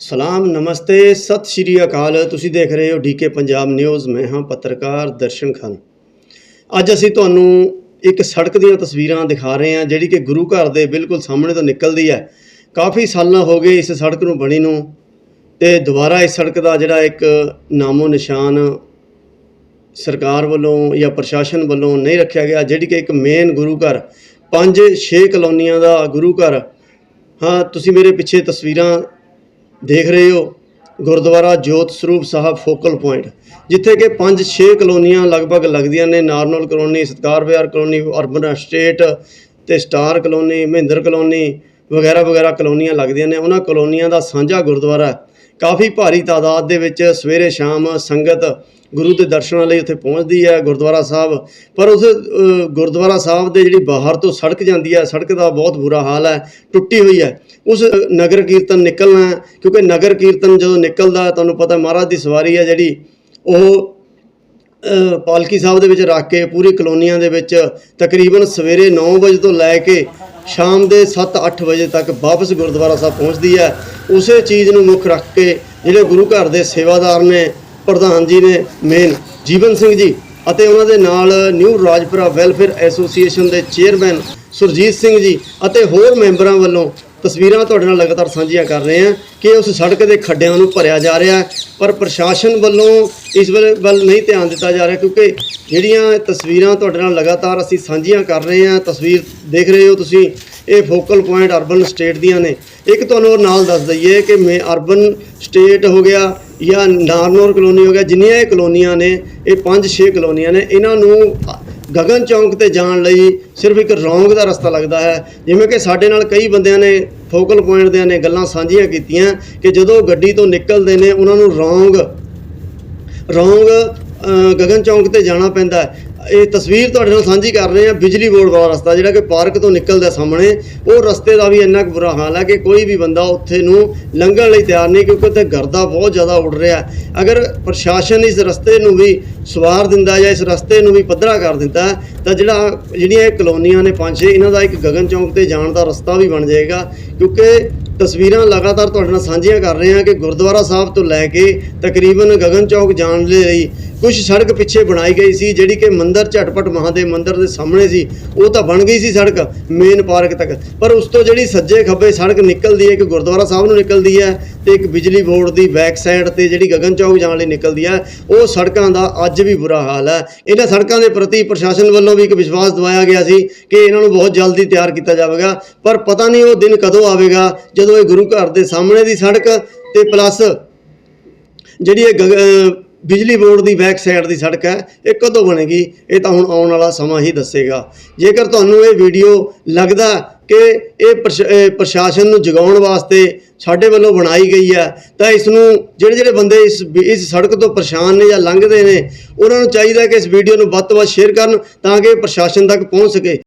ਸਲਾਮ, ਨਮਸਤੇ, ਸਤਿ ਸ਼੍ਰੀ ਅਕਾਲ। ਤੁਸੀਂ ਦੇਖ ਰਹੇ ਹੋ ਡੀਕੇ ਪੰਜਾਬ ਨਿਊਜ਼। ਮੈਂ ਹਾਂ ਪੱਤਰਕਾਰ ਦਰਸ਼ਨ ਖਾਨ। ਅੱਜ ਅਸੀਂ ਤੁਹਾਨੂੰ ਇੱਕ ਸੜਕ ਦੀਆਂ ਤਸਵੀਰਾਂ ਦਿਖਾ ਰਹੇ ਹਾਂ, ਜਿਹੜੀ ਕਿ ਗੁਰੂ ਘਰ ਦੇ ਬਿਲਕੁਲ ਸਾਹਮਣੇ ਤੋਂ ਨਿਕਲਦੀ ਹੈ। ਕਾਫੀ ਸਾਲਾਂ ਹੋ ਗਏ ਇਸ ਸੜਕ ਨੂੰ ਬਣੀ ਨੂੰ ਤੇ ਦੁਬਾਰਾ ਇਸ ਸੜਕ ਦਾ ਜਿਹੜਾ ਇੱਕ ਨਾਮੋ ਨਿਸ਼ਾਨ ਸਰਕਾਰ ਵੱਲੋਂ ਜਾਂ ਪ੍ਰਸ਼ਾਸਨ ਵੱਲੋਂ ਨਹੀਂ ਰੱਖਿਆ ਗਿਆ, ਜਿਹੜੀ ਕਿ ਇੱਕ ਮੇਨ ਗੁਰੂ ਘਰ, ਪੰਜ ਛੇ ਕਲੋਨੀਆਂ ਦਾ ਗੁਰੂ ਘਰ। ਹਾਂ, ਤੁਸੀਂ ਮੇਰੇ ਪਿੱਛੇ ਤਸਵੀਰਾਂ ਦੇਖ ਰਹੇ ਹੋ ਗੁਰਦੁਆਰਾ ਜੋਤ ਸਰੂਪ ਸਾਹਿਬ ਫੋਕਲ ਪੁਆਇੰਟ, ਜਿੱਥੇ ਕਿ 5-6 ਕਲੋਨੀਆਂ ਲਗਭਗ ਲੱਗਦੀਆਂ ਨੇ, ਨਾਰਨਲ colony, Satkar Vihar colony, urban estate ਤੇ ਸਟਾਰ ਕਲੋਨੀ, ਮਹਿੰਦਰ ਕਲੋਨੀ ਵਗੈਰਾ ਵਗੈਰਾ ਕਲੋਨੀਆਂ ਲੱਗਦੀਆਂ ਨੇ। ਉਹਨਾਂ ਕਲੋਨੀਆਂ ਦਾ ਸਾਂਝਾ ਗੁਰਦੁਆਰਾ ਕਾਫੀ ਭਾਰੀ ਤਾਦਾਦ ਦੇ ਵਿੱਚ ਸਵੇਰੇ ਸ਼ਾਮ ਸੰਗਤ ਗੁਰੂ ਦੇ ਦਰਸ਼ਨਾਂ ਲਈ ਉੱਥੇ ਪਹੁੰਚਦੀ ਹੈ ਗੁਰਦੁਆਰਾ ਸਾਹਿਬ। ਪਰ ਉਸ ਗੁਰਦੁਆਰਾ ਸਾਹਿਬ ਦੇ ਜਿਹੜੀ ਬਾਹਰ ਤੋਂ ਸੜਕ ਜਾਂਦੀ ਹੈ, ਸੜਕ ਦਾ ਬਹੁਤ ਬੁਰਾ ਹਾਲ ਹੈ, ਟੁੱਟੀ ਹੋਈ ਹੈ। ਉਸ ਨਗਰ ਕੀਰਤਨ ਨਿਕਲਣਾ ਕਿਉਂਕਿ ਨਗਰ ਕੀਰਤਨ ਜਦੋਂ ਨਿਕਲਦਾ ਤੁਹਾਨੂੰ ਪਤਾ ਮਹਾਰਾਜ ਦੀ ਸਵਾਰੀ ਹੈ ਜਿਹੜੀ, ਉਹ ਪਾਲਕੀ ਸਾਹਿਬ ਦੇ ਵਿੱਚ ਰੱਖ ਕੇ ਪੂਰੀ ਕਲੋਨੀਆਂ ਦੇ ਵਿੱਚ ਤਕਰੀਬਨ ਸਵੇਰੇ 9 ਵਜੇ ਤੋਂ ਲੈ ਕੇ ਸ਼ਾਮ ਦੇ 7-8 ਵਜੇ ਤੱਕ ਵਾਪਸ ਗੁਰਦੁਆਰਾ ਸਾਹਿਬ ਪਹੁੰਚਦੀ ਹੈ। ਉਸੇ ਚੀਜ਼ ਨੂੰ ਮੁੱਖ ਰੱਖ ਕੇ ਜਿਹੜੇ ਗੁਰੂ ਘਰ ਦੇ ਸੇਵਾਦਾਰ ਨੇ ਪ੍ਰਧਾਨ ਜੀ ਨੇ ਮੇਨ ਜੀਵਨ ਸਿੰਘ ਜੀ ਅਤੇ ਉਹਨਾਂ ਦੇ ਨਾਲ ਨਿਊ ਰਾਜਪੁਰਾ ਵੈਲਫੇਅਰ ਐਸੋਸੀਏਸ਼ਨ ਦੇ ਚੇਅਰਮੈਨ ਸੁਰਜੀਤ ਸਿੰਘ ਜੀ ਅਤੇ ਹੋਰ ਮੈਂਬਰਾਂ ਵੱਲੋਂ ਤਸਵੀਰਾਂ ਤੁਹਾਡੇ ਨਾਲ ਲਗਾਤਾਰ ਸਾਂਝੀਆਂ ਕਰ ਰਹੇ ਹਾਂ ਕਿ ਉਸ ਸੜਕ ਦੇ ਖੱਡਿਆਂ ਨੂੰ ਭਰਿਆ ਜਾ ਰਿਹਾ ਪਰ ਪ੍ਰਸ਼ਾਸਨ ਵੱਲੋਂ ਇਸ ਵੱਲ ਵੱਲ ਨਹੀਂ ਧਿਆਨ ਦਿੱਤਾ ਜਾ ਰਿਹਾ ਕਿਉਂਕਿ ਜਿਹੜੀਆਂ ਤਸਵੀਰਾਂ ਤੁਹਾਡੇ ਨਾਲ ਲਗਾਤਾਰ ਅਸੀਂ ਸਾਂਝੀਆਂ ਕਰ ਰਹੇ ਹਾਂ, ਤਸਵੀਰ ਦੇਖ ਰਹੇ ਹੋ ਤੁਸੀਂ, ਇਹ ਫੋਕਲ ਪੁਆਇੰਟ ਅਰਬਨ ਸਟੇਟ ਦੀਆਂ ਨੇ। ਇੱਕ ਤੁਹਾਨੂੰ ਨਾਲ ਦੱਸ ਦਈਏ ਕਿ ਮੈਂ ਅਰਬਨ ਸਟੇਟ ਹੋ ਗਿਆ ਜਾਂ ਨਾਰਨੌਰ ਕਲੋਨੀ ਹੋ ਗਿਆ, ਜਿੰਨੀਆਂ ਇਹ ਕਲੋਨੀਆਂ ਨੇ, ਇਹ 5-6 ਕਲੋਨੀਆਂ ਨੇ, ਇਹਨਾਂ ਨੂੰ ਗਗਨ ਚੌਂਕ ਤੇ ਜਾਣ ਲਈ ਸਿਰਫ ਇੱਕ ਰੌਂਗ ਦਾ ਰਸਤਾ ਲੱਗਦਾ ਹੈ। ਜਿਵੇਂ ਕਿ ਸਾਡੇ ਨਾਲ ਕਈ ਬੰਦਿਆਂ ਨੇ ਫੋਕਲ ਪੁਆਇੰਟ ਦਿਆਂ ਨੇ ਗੱਲਾਂ ਸਾਂਝੀਆਂ ਕੀਤੀਆਂ ਕਿ ਜਦੋਂ ਗੱਡੀ ਤੋਂ ਨਿਕਲਦੇ ਨੇ, ਉਹਨਾਂ ਨੂੰ ਰੌਂਗ ਰੌਂਗ ਗਗਨ ਚੌਂਕ ਤੇ ਜਾਣਾ ਪੈਂਦਾ ਇਹ ਤਸਵੀਰ ਤੁਹਾਡੇ ਨਾਲ ਸਾਂਝੀ ਕਰ ਰਹੇ ਹਾਂ ਬਿਜਲੀ ਬੋਰਡ ਵਾਲਾ ਰਸਤਾ, ਜਿਹੜਾ ਕਿ ਪਾਰਕ ਤੋਂ ਨਿਕਲਦਾ ਸਾਹਮਣੇ। ਉਹ ਰਸਤੇ ਦਾ ਵੀ ਇੰਨਾ ਕੁ ਬੁਰਾ ਹਾਲ ਹੈ ਕਿ ਕੋਈ ਵੀ ਬੰਦਾ ਉੱਥੇ ਨੂੰ ਲੰਘਣ ਲਈ ਤਿਆਰ ਨਹੀਂ, ਕਿਉਂਕਿ ਉੱਥੇ ਗਰਦਾ ਬਹੁਤ ਜ਼ਿਆਦਾ ਉੱਡ ਰਿਹਾ ਅਗਰ ਪ੍ਰਸ਼ਾਸਨ ਇਸ ਰਸਤੇ ਨੂੰ ਵੀ ਸਵਾਰ ਦਿੰਦਾ ਜਾਂ ਇਸ ਰਸਤੇ ਨੂੰ ਵੀ ਪੱਧਰਾ ਕਰ ਦਿੰਦਾ, ਤਾਂ ਜਿਹੜਾ ਜਿਹੜੀਆਂ ਇਹ ਕਲੋਨੀਆਂ ਨੇ ਪੰਜ ਛੇ, ਇਹਨਾਂ ਦਾ ਇੱਕ ਗਗਨ ਚੌਂਕ ਤੇ ਜਾਣ ਦਾ ਰਸਤਾ ਵੀ ਬਣ ਜਾਏਗਾ। ਕਿਉਂਕਿ ਤਸਵੀਰਾਂ ਲਗਾਤਾਰ ਤੁਹਾਡੇ ਨਾਲ ਸਾਂਝੀਆਂ ਕਰ ਰਹੇ ਹਾਂ ਕਿ ਗੁਰਦੁਆਰਾ ਸਾਹਿਬ ਤੋਂ ਲੈ ਕੇ ਤਕਰੀਬਨ ਗਗਨ ਚੌਕ ਜਾਣ ਦੇ ਲਈ ਕੁਝ ਸੜਕ ਪਿੱਛੇ ਬਣਾਈ ਗਈ ਸੀ, ਜਿਹੜੀ ਕਿ ਮੰਦਰ ਝਟਪਟ ਮਹਾਦੇਵ ਮੰਦਰ ਦੇ ਸਾਹਮਣੇ ਸੀ, ਉਹ ਤਾਂ ਬਣ ਗਈ ਸੀ ਸੜਕ ਮੇਨ ਪਾਰਕ ਤੱਕ। ਪਰ ਉਸ ਤੋਂ ਜਿਹੜੀ ਸੱਜੇ ਖੱਬੇ ਸੜਕ ਨਿਕਲਦੀ ਹੈ, ਇੱਕ ਗੁਰਦੁਆਰਾ ਸਾਹਿਬ ਨੂੰ ਨਿਕਲਦੀ ਹੈ, ਤੇ ਇੱਕ ਬਿਜਲੀ ਬੋਰਡ ਦੀ ਬੈਕ ਸਾਈਡ ਤੇ ਜਿਹੜੀ ਗਗਨ ਚੌਕ ਜਾਣ ਲਈ ਨਿਕਲਦੀ ਹੈ, ਉਹ ਸੜਕਾਂ ਦਾ ਅੱਜ ਵੀ ਬੁਰਾ ਹਾਲ ਹੈ। ਇਹਨਾਂ ਸੜਕਾਂ ਦੇ ਪ੍ਰਤੀ ਪ੍ਰਸ਼ਾਸਨ ਵੱਲੋਂ ਵੀ ਇੱਕ ਵਿਸ਼ਵਾਸ ਦਵਾਇਆ ਗਿਆ ਸੀ ਕਿ ਇਹਨਾਂ ਨੂੰ ਬਹੁਤ ਜਲਦੀ ਤਿਆਰ ਕੀਤਾ ਜਾਵੇਗਾ। ਪਰ ਪਤਾ ਨਹੀਂ ਉਹ ਦਿਨ ਕਦੋਂ ਆਵੇਗਾ, ਜਦੋਂ ਇਹ ਗੁਰੂ ਘਰ ਦੇ ਸਾਹਮਣੇ ਦੀ ਸੜਕ ਤੇ ਪਲੱਸ ਜਿਹੜੀ ਇਹ ਗਗ- ਬਿਜਲੀ ਬੋਰਡ ਦੀ ਬੈਕ ਸਾਈਡ ਦੀ ਸੜਕ ਹੈ, ਇਹ ਕਦੋਂ ਬਣੇਗੀ? ਇਹ ਤਾਂ ਹੁਣ ਆਉਣ ਵਾਲਾ ਸਮਾਂ ਹੀ ਦੱਸੇਗਾ। ਜੇਕਰ ਤੁਹਾਨੂੰ ਇਹ ਵੀਡੀਓ ਲੱਗਦਾ ਕਿ ਇਹ ਪ੍ਰਸ਼- ਪ੍ਰਸ਼ਾਸਨ ਨੂੰ ਜਗਾਉਣ ਵਾਸਤੇ ਸਾਡੇ ਵੱਲੋਂ ਬਣਾਈ ਗਈ ਹੈ, ਤਾਂ ਇਸ ਨੂੰ ਜਿਹੜੇ ਜਿਹੜੇ ਬੰਦੇ ਇਸ ਇਸ ਸੜਕ ਤੋਂ ਪਰੇਸ਼ਾਨ ਨੇ ਜਾਂ ਲੰਘਦੇ ਨੇ, ਉਹਨਾਂ ਨੂੰ ਚਾਹੀਦਾ ਕਿ ਇਸ ਵੀਡੀਓ ਨੂੰ ਵੱਧ ਤੋਂ ਵੱਧ ਸ਼ੇਅਰ ਕਰਨ ਤਾਂ ਕਿ ਪ੍ਰਸ਼ਾਸਨ ਤੱਕ ਪਹੁੰਚ ਸਕੇ।